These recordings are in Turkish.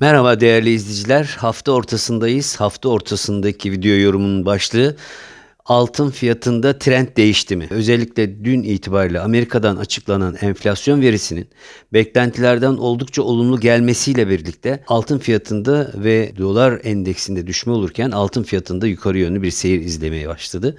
Merhaba değerli izleyiciler. Hafta ortasındayız. Hafta ortasındaki video yorumunun başlığı altın fiyatında trend değişti mi? Özellikle dün itibariyle Amerika'dan açıklanan enflasyon verisinin beklentilerden oldukça olumlu gelmesiyle birlikte altın fiyatında ve dolar endeksinde düşme olurken altın fiyatında yukarı yönlü bir seyir izlemeye başladı.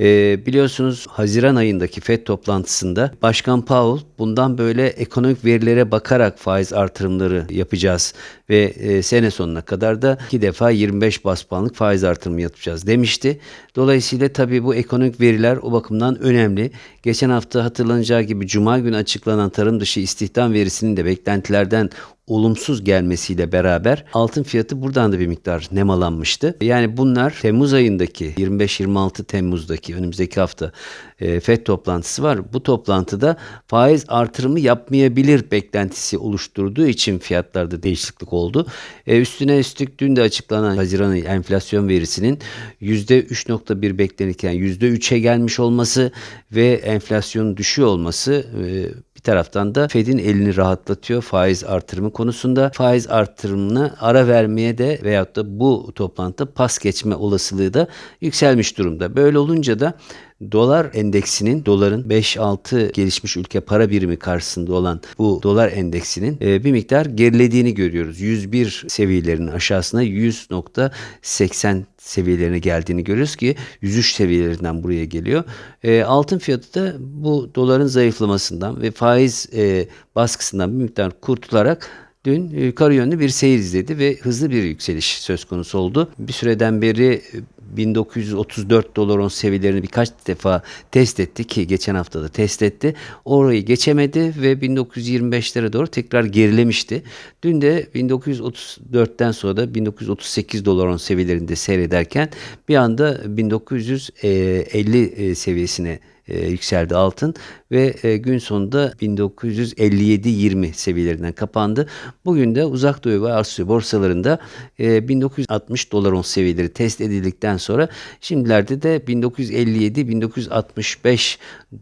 Ee, biliyorsunuz Haziran ayındaki FED toplantısında Başkan Powell bundan böyle ekonomik verilere bakarak faiz artırımları yapacağız ve e, sene sonuna kadar da iki defa 25 bas puanlık faiz artırımı yapacağız demişti. Dolayısıyla tabii bu ekonomik veriler o bakımdan önemli. Geçen hafta hatırlanacağı gibi Cuma günü açıklanan tarım dışı istihdam verisinin de beklentilerden olumsuz gelmesiyle beraber altın fiyatı buradan da bir miktar nemalanmıştı. Yani bunlar Temmuz ayındaki 25-26 Temmuz'daki önümüzdeki hafta e, FED toplantısı var. Bu toplantıda faiz artırımı yapmayabilir beklentisi oluşturduğu için fiyatlarda değişiklik oldu. E, üstüne üstlük dün de açıklanan Haziran ayı enflasyon verisinin %3.1 beklenirken %3'e gelmiş olması ve enflasyonun düşüyor olması e, bir taraftan da Fed'in elini rahatlatıyor faiz artırımı konusunda. Faiz artırımına ara vermeye de veyahut da bu toplantıda pas geçme olasılığı da yükselmiş durumda. Böyle olunca da dolar endeksinin doların 5-6 gelişmiş ülke para birimi karşısında olan bu dolar endeksinin e, bir miktar gerilediğini görüyoruz. 101 seviyelerinin aşağısına 100.80 seviyelerine geldiğini görüyoruz ki 103 seviyelerinden buraya geliyor. E, altın fiyatı da bu doların zayıflamasından ve faiz e, baskısından bir miktar kurtularak dün yukarı yönlü bir seyir izledi ve hızlı bir yükseliş söz konusu oldu. Bir süreden beri 1934 dolar on seviyelerini birkaç defa test etti ki geçen hafta da test etti. Orayı geçemedi ve 1925'lere doğru tekrar gerilemişti. Dün de 1934'ten sonra da 1938 dolar on seviyelerinde seyrederken bir anda 1950 seviyesine e, yükseldi altın ve e, gün sonunda 1957-20 seviyelerinden kapandı. Bugün de uzak doğu ve Asya borsalarında e, 1960 dolar on seviyeleri test edildikten sonra şimdilerde de 1957-1965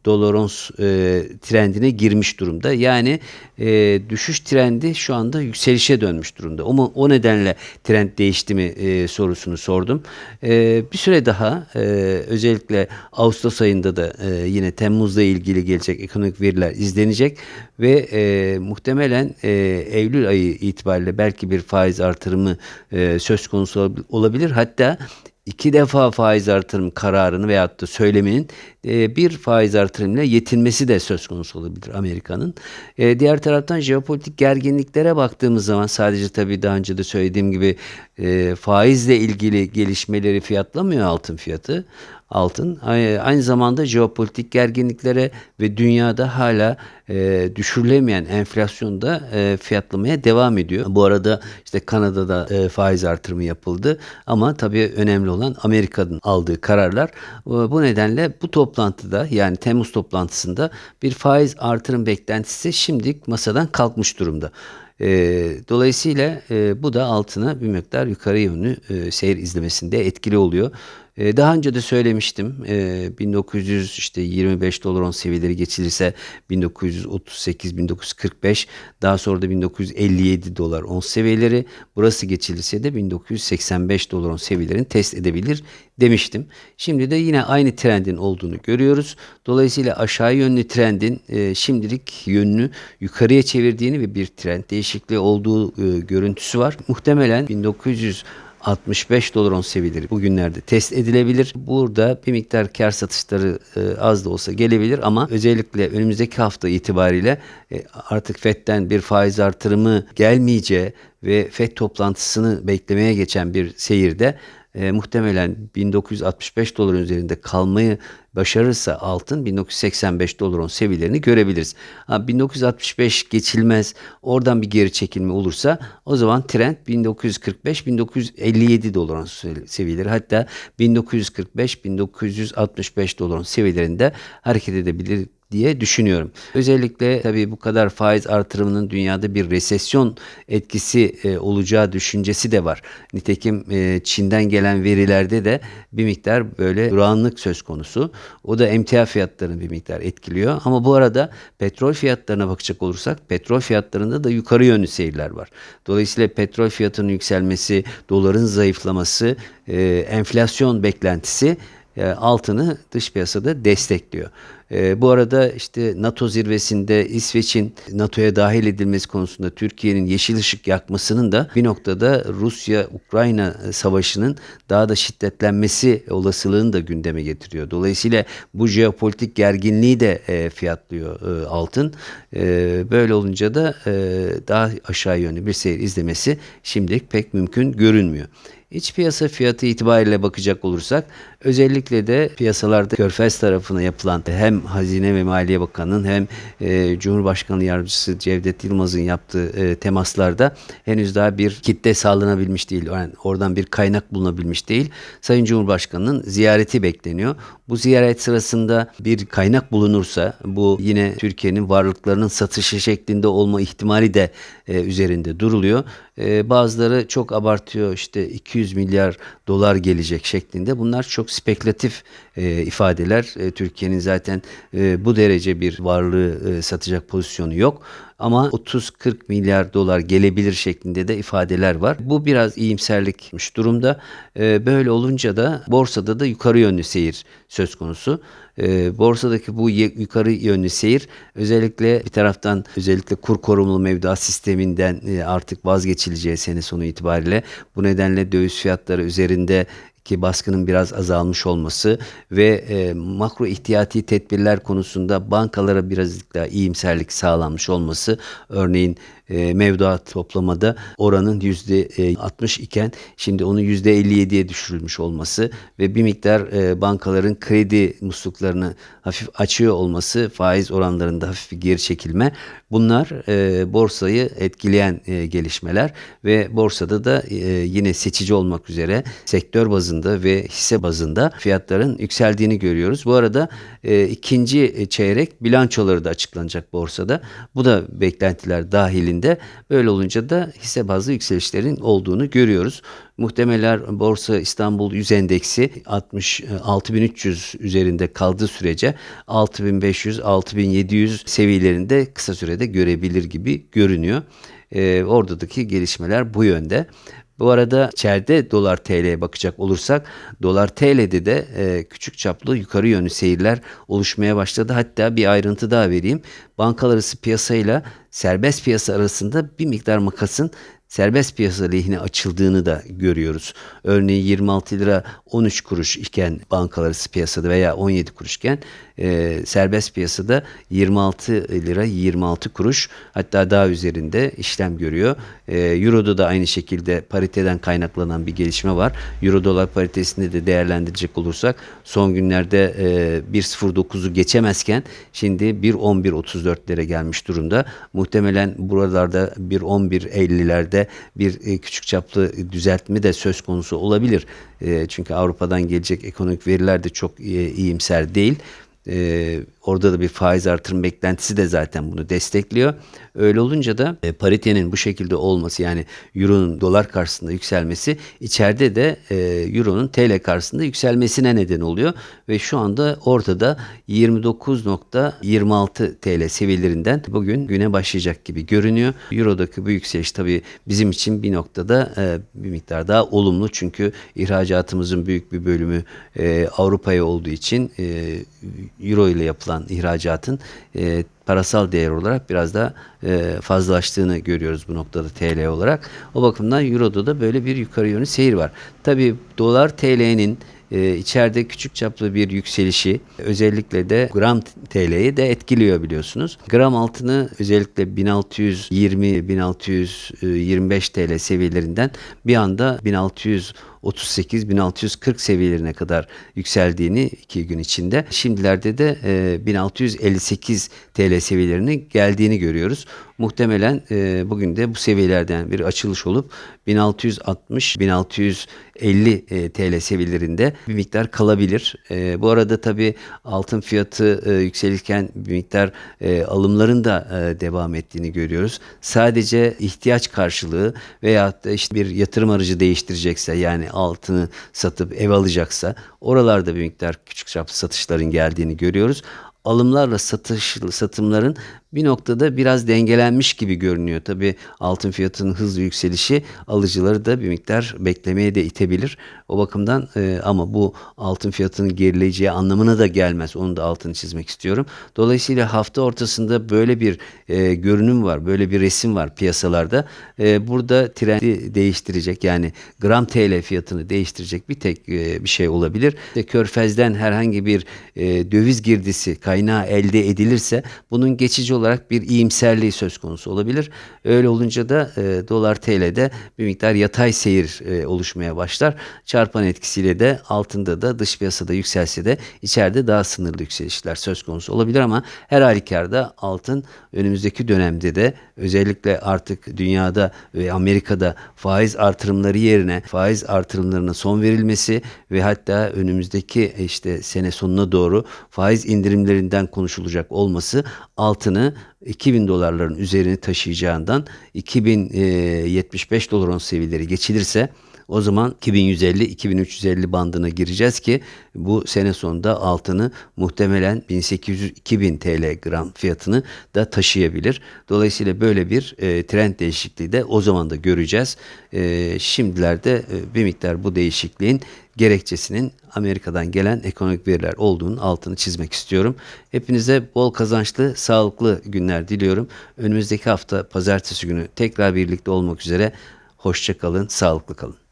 dolar ons e, trendine girmiş durumda. Yani e, düşüş trendi şu anda yükselişe dönmüş durumda. Ama o nedenle trend değişti mi e, sorusunu sordum. E, bir süre daha e, özellikle Ağustos ayında da e, yine Temmuz'la ilgili gelecek ekonomik veriler izlenecek ve e, muhtemelen e, Eylül ayı itibariyle belki bir faiz artırımı e, söz konusu olabilir. Hatta iki defa faiz artırım kararını veyahut da söyleminin e, bir faiz artırımıyla yetinmesi de söz konusu olabilir Amerika'nın. E, diğer taraftan jeopolitik gerginliklere baktığımız zaman sadece tabii daha önce de söylediğim gibi e, faizle ilgili gelişmeleri fiyatlamıyor altın fiyatı altın. Aynı zamanda jeopolitik gerginliklere ve dünyada hala e, düşürülemeyen enflasyonda e, fiyatlamaya devam ediyor. Bu arada işte Kanada'da e, faiz artırımı yapıldı ama tabii önemli olan Amerika'nın aldığı kararlar. E, bu nedenle bu toplantıda yani Temmuz toplantısında bir faiz artırım beklentisi şimdilik masadan kalkmış durumda. E, dolayısıyla bu da altına bir miktar yukarı yönlü e, seyir izlemesinde etkili oluyor. E, daha önce de söylemiştim. E, 1900 işte 25 dolar on seviyeleri geçilirse 1938 1945 daha sonra da 1957 dolar on seviyeleri burası geçilirse de 1985 dolar on seviyelerini test edebilir demiştim. Şimdi de yine aynı trendin olduğunu görüyoruz. Dolayısıyla aşağı yönlü trendin e, şimdilik yönünü yukarıya çevirdiğini ve bir trend değişikliği olduğu e, görüntüsü var. Muhtemelen 1900 65 dolar on seviyeleri bugünlerde test edilebilir. Burada bir miktar kar satışları e, az da olsa gelebilir ama özellikle önümüzdeki hafta itibariyle e, artık FED'den bir faiz artırımı gelmeyeceği ve FED toplantısını beklemeye geçen bir seyirde e, muhtemelen 1965 dolar üzerinde kalmayı başarırsa altın 1985 doların seviyelerini görebiliriz. Ha, 1965 geçilmez oradan bir geri çekilme olursa o zaman trend 1945-1957 doların seviyeleri hatta 1945-1965 doların seviyelerinde hareket edebilir diye düşünüyorum. Özellikle tabii bu kadar faiz artırımının dünyada bir resesyon etkisi e, olacağı düşüncesi de var. Nitekim e, Çin'den gelen verilerde de bir miktar böyle durağanlık söz konusu. O da emtia fiyatlarını bir miktar etkiliyor. Ama bu arada petrol fiyatlarına bakacak olursak petrol fiyatlarında da yukarı yönlü seyirler var. Dolayısıyla petrol fiyatının yükselmesi, doların zayıflaması, e, enflasyon beklentisi e, altını dış piyasada destekliyor. E, bu arada işte NATO zirvesinde İsveç'in NATO'ya dahil edilmesi konusunda Türkiye'nin yeşil ışık yakmasının da bir noktada Rusya-Ukrayna savaşının daha da şiddetlenmesi olasılığını da gündeme getiriyor. Dolayısıyla bu jeopolitik gerginliği de e, fiyatlıyor e, altın. E, böyle olunca da daha aşağı yönlü bir seyir izlemesi şimdilik pek mümkün görünmüyor. İç piyasa fiyatı itibariyle bakacak olursak özellikle de piyasalarda Körfez tarafına yapılan hem Hazine ve Maliye Bakanı'nın hem e, Cumhurbaşkanı Yardımcısı Cevdet Yılmaz'ın yaptığı e, temaslarda henüz daha bir kitle sağlanabilmiş değil. Yani oradan bir kaynak bulunabilmiş değil. Sayın Cumhurbaşkanı'nın ziyareti bekleniyor. Bu ziyaret sırasında bir kaynak bulunursa bu yine Türkiye'nin varlıklarının satışı şeklinde olma ihtimali de e, üzerinde duruluyor. E, bazıları çok abartıyor işte 200 milyar dolar gelecek şeklinde. Bunlar çok spekülatif e, ifadeler. E, Türkiye'nin zaten e, bu derece bir varlığı e, satacak pozisyonu yok. Ama 30-40 milyar dolar gelebilir şeklinde de ifadeler var. Bu biraz iyimserlikmiş durumda. E, böyle olunca da borsada da yukarı yönlü seyir söz konusu. E, borsadaki bu yukarı yönlü seyir özellikle bir taraftan özellikle kur korumlu mevduat sisteminden e, artık vazgeçileceği sene sonu itibariyle bu nedenle döviz fiyatları üzerinde ki baskının biraz azalmış olması ve e, makro ihtiyati tedbirler konusunda bankalara birazcık daha iyimserlik sağlanmış olması örneğin e, mevduat toplamada oranın %60 iken şimdi onu %57'ye düşürülmüş olması ve bir miktar e, bankaların kredi musluklarını hafif açıyor olması faiz oranlarında hafif bir geri çekilme bunlar e, borsayı etkileyen e, gelişmeler ve borsada da e, yine seçici olmak üzere sektör bazında ve hisse bazında fiyatların yükseldiğini görüyoruz. Bu arada e, ikinci çeyrek bilançoları da açıklanacak borsada. Bu da beklentiler dahilinde şeklinde. Böyle olunca da hisse bazlı yükselişlerin olduğunu görüyoruz. Muhtemeler Borsa İstanbul 100 endeksi 66.300 üzerinde kaldığı sürece 6500-6700 seviyelerinde kısa sürede görebilir gibi görünüyor. Ee, oradaki gelişmeler bu yönde. Bu arada içeride dolar TL'ye bakacak olursak dolar TL'de de e, küçük çaplı yukarı yönlü seyirler oluşmaya başladı. Hatta bir ayrıntı daha vereyim. Bankalar arası piyasayla serbest piyasa arasında bir miktar makasın serbest piyasa lehine açıldığını da görüyoruz. Örneğin 26 lira 13 kuruş iken bankalar arası piyasada veya 17 kuruşken e, serbest piyasada 26 lira 26 kuruş hatta daha üzerinde işlem görüyor. E, Euro'da da aynı şekilde pariteden kaynaklanan bir gelişme var. Euro dolar paritesinde de değerlendirecek olursak son günlerde e, 1.09'u geçemezken şimdi 1.11.34'lere gelmiş durumda. Muhtemelen buralarda 1.11.50'lerde bir e, küçük çaplı düzeltme de söz konusu olabilir. E, çünkü Avrupa'dan gelecek ekonomik veriler de çok e, iyimser değil. Orada da bir faiz artırım beklentisi de zaten bunu destekliyor. Öyle olunca da e, paritenin bu şekilde olması yani euronun dolar karşısında yükselmesi içeride de e, euronun TL karşısında yükselmesine neden oluyor. Ve şu anda ortada 29.26 TL seviyelerinden bugün güne başlayacak gibi görünüyor. Eurodaki bu yükseliş tabii bizim için bir noktada e, bir miktar daha olumlu. Çünkü ihracatımızın büyük bir bölümü e, Avrupa'ya olduğu için e, Euro ile yapılan ihracatın e, parasal değer olarak biraz daha e, fazlalaştığını görüyoruz bu noktada TL olarak. O bakımdan Euro'da da böyle bir yukarı yönlü seyir var. Tabi dolar TL'nin e, içeride küçük çaplı bir yükselişi özellikle de gram TL'yi de etkiliyor biliyorsunuz. Gram altını özellikle 1620-1625 TL seviyelerinden bir anda 1600 1638-1640 seviyelerine kadar yükseldiğini iki gün içinde. Şimdilerde de e, 1658 TL seviyelerine geldiğini görüyoruz. Muhtemelen e, bugün de bu seviyelerden bir açılış olup 1660-1650 e, TL seviyelerinde bir miktar kalabilir. E, bu arada tabii altın fiyatı e, yükselirken bir miktar e, alımların da e, devam ettiğini görüyoruz. Sadece ihtiyaç karşılığı veya da işte bir yatırım aracı değiştirecekse yani altını satıp ev alacaksa oralarda bir miktar küçük çaplı satışların geldiğini görüyoruz. Alımlarla satış satımların bir noktada biraz dengelenmiş gibi görünüyor. Tabi altın fiyatının hızlı yükselişi alıcıları da bir miktar beklemeye de itebilir. O bakımdan e, ama bu altın fiyatının gerileyeceği anlamına da gelmez. Onu da altını çizmek istiyorum. Dolayısıyla hafta ortasında böyle bir e, görünüm var. Böyle bir resim var piyasalarda. E, burada trendi değiştirecek yani gram TL fiyatını değiştirecek bir tek e, bir şey olabilir. İşte Körfez'den herhangi bir e, döviz girdisi kaynağı elde edilirse bunun geçici olarak bir iyimserliği söz konusu olabilir. Öyle olunca da e, dolar TL'de bir miktar yatay seyir e, oluşmaya başlar. Çarpan etkisiyle de altında da dış piyasada yükselse de içeride daha sınırlı yükselişler söz konusu olabilir ama her halükarda altın önümüzdeki dönemde de özellikle artık dünyada ve Amerika'da faiz artırımları yerine faiz artırımlarına son verilmesi ve hatta önümüzdeki işte sene sonuna doğru faiz indirimlerinden konuşulacak olması altını 2000 dolarların üzerine taşıyacağından 2075 dolar on seviyeleri geçilirse o zaman 2150-2350 bandına gireceğiz ki bu sene sonunda altını muhtemelen 1800-2000 TL gram fiyatını da taşıyabilir. Dolayısıyla böyle bir e, trend değişikliği de o zaman da göreceğiz. E, şimdilerde e, bir miktar bu değişikliğin gerekçesinin Amerika'dan gelen ekonomik veriler olduğunun altını çizmek istiyorum. Hepinize bol kazançlı, sağlıklı günler diliyorum. Önümüzdeki hafta pazartesi günü tekrar birlikte olmak üzere. Hoşça kalın, sağlıklı kalın.